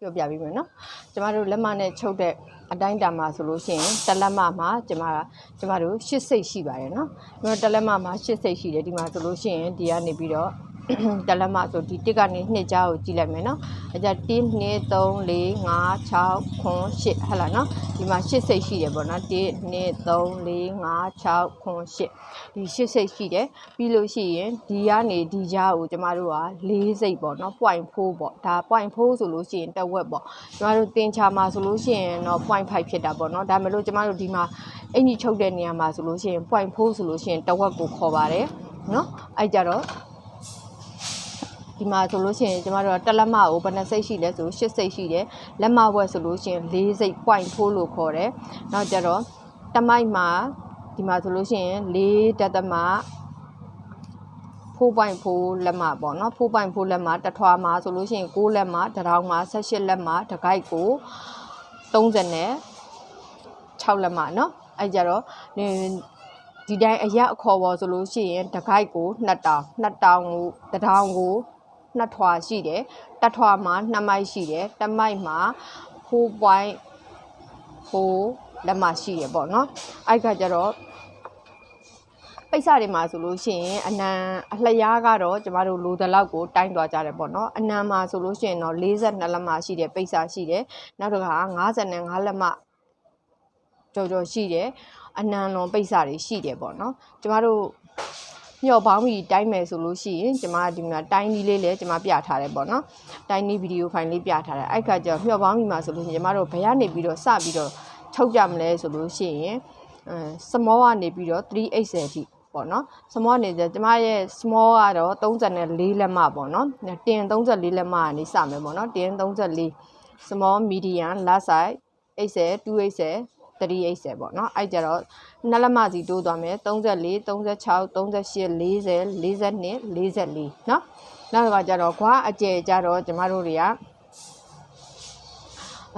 ပြောပြပေးမယ်နော်ကျမတို့လက်မနဲ့ချုပ်တဲ့အတိုင်းတာမှာဆိုလို့ရှိရင်တစ်လက်မမှာကျမကကျမတို့ရှစ်စိတ်ရှိပါတယ်နော်ကျမတို့တစ်လက်မမှာရှစ်စိတ်ရှိတယ်ဒီမှာဆိုလို့ရှိရင်ဒီကနေပြီးတော့ တစ်လက်မဆိုဒီတစ်ကနေနှစ်ကြားကိုကြည့်လိုက်မယ်နော်အဲကြ1 2 3 4 5 6 9 8ဟဲ့လားနော်ဒီမှာရှစ်စိတ်ရှိတယ်ပေါ့နော်1 2 3 4 5 6 9 8ဒီရှစ်စိတ်ရှိတယ်ပြီးလို့ရှိရင်ဒီကနေဒီကြားကိုကျမတို့က၄စိတ်ပေါ့နော် point 4ပေါ့ဒါ point 4ဆိုလို့ရှိရင်တစ်ဝက်ပေါ့ကျမတို့တင်ချာမှာဆိုလို့ရှိရင်တော့ point 5ဖြစ်တာပေါ့နော်ဒါမဲ့လို့ကျမတို့ဒီမှာအင်ကြီးချုပ်တဲ့နေရာမှာဆိုလို့ရှိရင် point 4ဆိုလို့ရှိရင်တစ်ဝက်ကိုခေါ်ပါတယ်နော်အဲ့ကြတော့ ဒီမှာဆိုလို့ရှိရင်ကျမတို့ကတက်လက်မကိုဘယ်နှစိတ်ရှိလဲဆိုလို့၈စိတ်ရှိတယ်လက်မဘွဲဆိုလို့ရှိရင်၄စိတ် point ထိုးလို့ခေါ်တယ်နောက်ကြတော့တမိုက်မှာဒီမှာဆိုလို့ရှိရင်၄တက်သမဖိုးပိုင်ဖိုးလက်မပေါ့နော်ဖိုးပိုင်ဖိုးလက်မတထွားမှာဆိုလို့ရှိရင်ကိုးလက်မတထောင်မှာ18လက်မတကိုက်ကို30နဲ့6လက်မနော်အဲကြတော့ဒီတိုင်းအရက်အခေါ်ပေါ်ဆိုလို့ရှိရင်တကိုက်ကို2000 2000ကိုတထောင်ကို နှစ်ထွာရှိတယ်တစ်ထွာမှာ2မိုက်ရှိတယ်တစ်မိုက်မှာ4.4လက်မရှိတယ်ပေါ့နော်အဲ့ခါကျတော့ပိတ်စတွေမှာဆိုလို့ရှိရင်အနံအလျားကတော့ကျမတို့လိုတဲ့လောက်ကိုတိုင်းသွားကြတယ်ပေါ့နော်အနံမှာဆိုလို့ရှိရင်တော့42လက်မရှိတယ်ပိတ်စရှိတယ်နောက်တစ်ခါ55လက်မကြော်ကြော်ရှိတယ်အနံလွန်ပိတ်စတွေရှိတယ်ပေါ့နော်ကျမတို့ ညော့ပေါင်းပြီးတိုင်းမယ်ဆိုလို့ရှိရင်ကျမဒီမှာတိုင်းနည်းလေးလည်းကျမပြထားတယ်ပေါ့နော်တိုင်းနည်းဗီဒီယိုဖိုင်လေးပြထားတယ်အဲ့ခါကျတော့ညော့ပေါင်းပြီးမှာဆိုလို့ရှိရင်ကျမတို့ဘယ်ကနေပြီးတော့စပြီးတော့ထုတ်ကြမလဲဆိုလို့ရှိရင်အဲစမောကနေပြီးတော့ 380အထိပေါ့နော် small နေကြကျမရဲ့ small ကတော့34လက်မပေါ့နော်တင်34လက်မကနေစမယ်ပေါ့နော်တင်34 small medium large size 80 280 380ပေါ့နော်အဲ့ကြတော့နှစ်လက်မစီတိုးသွားမယ်34 36 38 40 42 44เนาะနောက်ကကြတော့ခွာအကျယ်ကြတော့ကျမတို့တွေက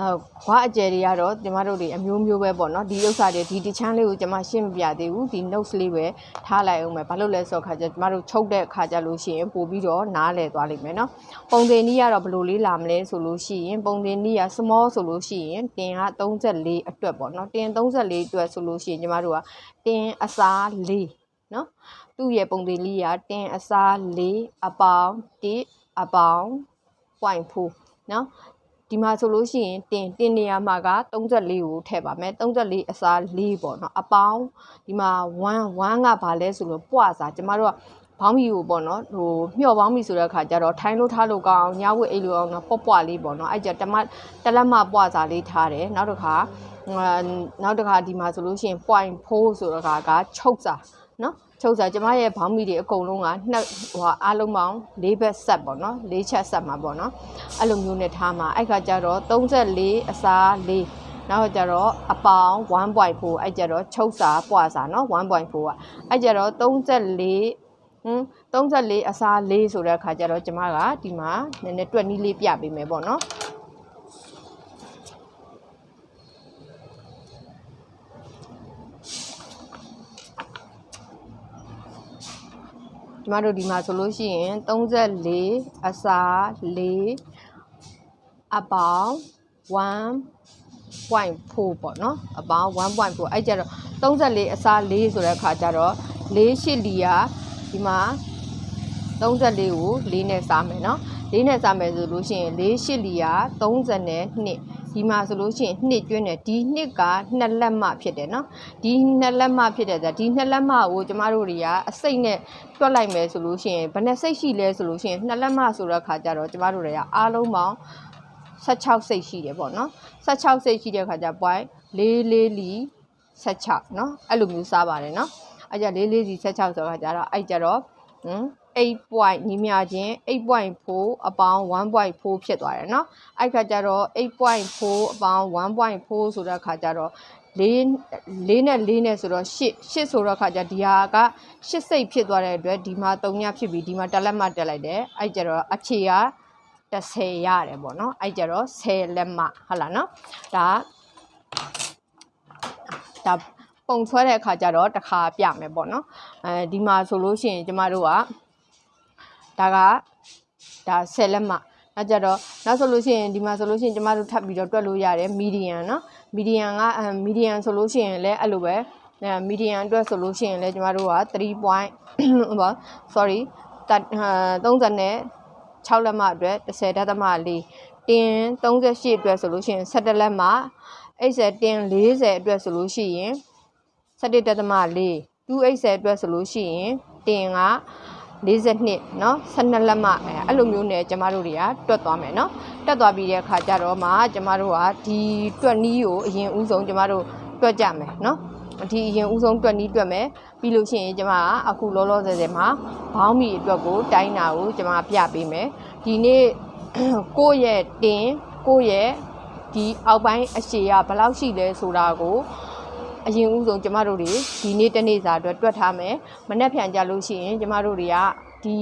အဲခွာအကျယ်တွေကတော့ကျမတို့တွေအမျိုးမျိုးပဲပေါ့နော်ဒီဥစ္စာတွေဒီတချမ်းလေးကိုကျမရှင်းမပြသေးဘူးဒီ notes လေးပဲထားလိုက်အောင်မယ်ဘာလို့လဲဆိုတော့ခါကျကျမတို့ချုပ်တဲ့ခါကျလို့ရှိရင်ပို့ပြီးတော့နားလည်သွားလိမ့်မယ်နော်ပုံသင်နည်းကတော့ဘယ်လိုလေးလာမလဲဆိုလို့ရှိရင်ပုံသင်နည်းက small ဆိုလို့ရှိရင်တင်က34အတွက်ပေါ့နော်တင်34အတွက်ဆိုလို့ရှိရင်ကျမတို့ကတင်အစား4နော်သူ့ရဲ့ပုံသင်လေးကတင်အစား4အပေါင်း1အပေါင်း0.4နော် ဒီမှာဆိုလို့ရှိရင်တင်တင်နေရာမှာက34ကိုထည့်ပါမယ်34အစား4ပေါ့နော်အပေါင်းဒီမှာ1 1ကဘာလဲဆိုလို့ပွားစားကျမတို့ကဘောင်းမီကိုပေါ့နော်ဟိုမျှော်ဘောင်းမီဆိုတဲ့အခါကျတော့ထိုင်းလို့ထားလို့ကောင်းအောင်ညဝတ်အိတ်လို့အောင်တော့ပွားပွားလေးပေါ့နော်အဲ့ကြတမတလက်မပွားစားလေးထားတယ်နောက်တစ်ခါနောက်တစ်ခါဒီမှာဆိုလို့ရှိရင် point 4ဆိုတော့ကချုပ်စားနော် ချုပ်စားကျမရဲ့ဘောင်းမီတွေအကုန်လုံးကနှစ်ဟိုအားလုံးပေါင်း၄ဘက်ဆက်ပေါ့နော်၄ချက်ဆက်မှာပေါ့နော်အဲ့လိုမျိုးနဲ့ထားမှာအဲ့ခါကျတော့34အစား4နောက်ကြတော့အပေါင်း1.4အဲ့ကြတော့ချုပ်စာပွားစာเนาะ1.4อ่ะအဲ့ကြတော့34ဟမ်34အစား4ဆိုတဲ့အခါကျတော့ကျမကဒီမှာနည်းနည်းတွက်နည်းလေးပြပေးမယ်ပေါ့နော် ကျမတို့ဒီမှာဆိုလို့ရှိရင်34အစား4အပေါင်း1 1.4ပေါ့နော်အပေါင်း1.4အဲ့ကြတော့34အစား4ဆိုတဲ့အခါကျတော့4ရှိလီယာဒီမှာ34ကို4နဲ့စားမယ်နော်4နဲ့စားမယ်ဆိုလို့ရှိရင်4ရှိလီယာ30နဲ့2 ဒီမှာဆိုလို့ရှိရင်နှစ်ကျွင်းတယ်ဒီနှစ်ကနှစ်လက်မဖြစ်တယ်နော်ဒီနှစ်လက်မဖြစ်တယ်ဆိုဒီနှစ်လက်မကိုကျမတို့တွေကအစိတ်နဲ့တွက်လိုက်မယ်ဆိုလို့ရှိရင်ဘယ်နှစိတ်ရှိလဲဆိုလို့ရှိရင်နှစ်လက်မဆိုတဲ့အခါကျတော့ကျမတို့တွေကအားလုံးပေါင်း16စိတ်ရှိတယ်ပေါ့နော်16စိတ်ရှိတဲ့ခါကျ point 4 4လီ16เนาะအဲ့လိုမျိုးစားပါတယ်เนาะအဲ့ကြ4 4စီ16ဆိုတော့ခါကျတော့အဲ့ကြတော့ဟမ် 8 point ညီမချင်း8.4အပေါင်း1.4ဖြစ်သွားတယ်เนาะအဲ့ခါကျတော့8.4အပေါင်း1.4ဆိုတဲ့ခါကျတော့၄၄နဲ့၄နဲ့ဆိုတော့၈၈ဆိုတော့ခါကျဒီဟာက၈စိတ်ဖြစ်သွားတဲ့အတွက်ဒီမှာ3ညဖြစ်ပြီးဒီမှာတက်လက်မှတက်လိုက်တယ်အဲ့ကျတော့အခြေက30ရတယ်ပေါ့နော်အဲ့ကြတော့10လက်မဟုတ်လားနော်ဒါဒါပုံဆွဲတဲ့အခါကျတော့တစ်ခါပြမယ်ပေါ့နော်အဲဒီမှာဆိုလို့ရှိရင်ကျမတို့က ဒါကဒါ10လက်မအဲကြတော့နောက်ဆိုလို့ရှိရင်ဒီမှာဆိုလို့ရှိရင်ကျမတို့ထပ်ပြီးတော့တွက်လို့ရတယ်မီဒီယန်နော်မီဒီယန်ကမီဒီယန်ဆိုလို့ရှိရင်လည်းအဲ့လိုပဲအဲမီဒီယန်အတွက်ဆိုလို့ရှိရင်လည်းကျမတို့က3 point ဟော sorry 30နဲ့6လက်မအတွက်10ဒသမ4တင်38အတွက်ဆိုလို့ရှိရင်17လက်မအဲ့ဆက်တင်40အတွက်ဆိုလို့ရှိရင်17ဒသမ4 280အတွက်ဆိုလို့ရှိရင်တင်က 42เนาะ12လက်မအဲအဲ့လိုမျိုးနဲ့ကျမတို့တွေကတွက်သွားမယ်เนาะတက်သွားပြီးတဲ့အခါကျတော့မှကျမတို့ကဒီတွက်နီးကိုအရင်ဦးဆုံးကျမတို့တွက်ကြမယ်เนาะဒီအရင်ဦးဆုံးတွက်နီးတွက်မယ်ပြီးလို့ရှိရင်ကျမကအခုလောလောဆယ်ဆယ်မှာဘောင်းမီအတွက်ကိုတိုင်းတာကိုကျမပြပေးမယ်ဒီနေ့ကိုယ့်ရဲ့တင်ကိုယ့်ရဲ့ဒီအောက်ပိုင်းအရှည်ကဘယ်လောက်ရှိလဲဆိုတာကို အရင်ဦးဆုံးကျမတို့တွေဒီနေ့တစ်နေ့စာအတွက်တွက်ထားမယ်မနေ့ဖြန်ကြလို့ရှိရင်ကျမတို့တွေကဒီ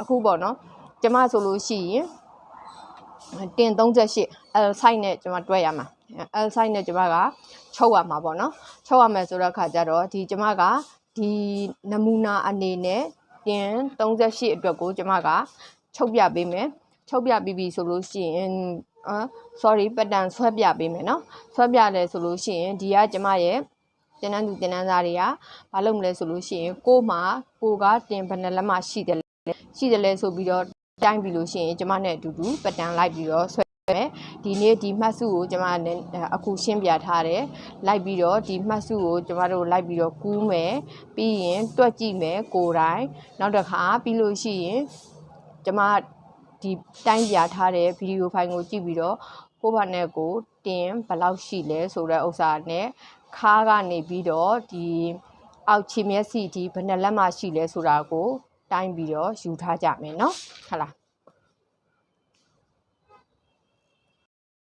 အခုပေါ့နော်ကျမဆိုလို့ရှိရင်တင်38 L size နဲ့ကျမတွက်ရမှာ L size နဲ့ကျမကချုပ်ရမှာပေါ့နော်ချုပ်ရမယ်ဆိုတော့ခါကျတော့ဒီကျမကဒီနမူနာအနေနဲ့တင်38အတွက်ကိုကျမကချုပ်ပြပေးမယ်ချုပ်ပြပြီးပြီဆိုလို့ရှိရင် အာ sorry pattern ဆွဲပြပေးမယ်နော်ဆွဲပြလဲဆိုလို့ရှိရင်ဒီကကျမရဲ့တင်နန်းသူတင်နန်းသားတွေကမလုပ်မလဲဆိုလို့ရှိရင်ကို့မှာကိုကတင်ဘယ်နှလက်မှရှိတယ်လဲရှိတယ်လဲဆိုပြီးတော့တိုင်းပြီးလို့ရှိရင်ကျမနဲ့အတူတူ pattern လိုက်ပြီးတော့ဆွဲမယ်ဒီနေ့ဒီမှတ်စုကိုကျမနဲ့အခုရှင်းပြထားတယ်လိုက်ပြီးတော့ဒီမှတ်စုကိုကျမတို့လိုက်ပြီးတော့ကူးမယ်ပြီးရင်တွက်ကြည့်မယ်ကိုယ်တိုင်နောက်တစ်ခါပြီးလို့ရှိရင်ကျမ ဒီတိုင်းပြထားတဲ့ဗီဒီယိုဖိုင်ကိုကြည့်ပြီးတော့ကိုယ့်ဘာနဲ့ကိုယ်တင်ဘယ်လောက်ရှိလဲဆိုတဲ့ဥစ္စာနဲ့ခါးကနေပြီးတော့ဒီအောက်ခြေမျက်စိဒီဘယ်နှလက်မှရှိလဲဆိုတာကိုတိုင်းပြီးတော့ယူထားကြမယ်เนาะဟုတ်လား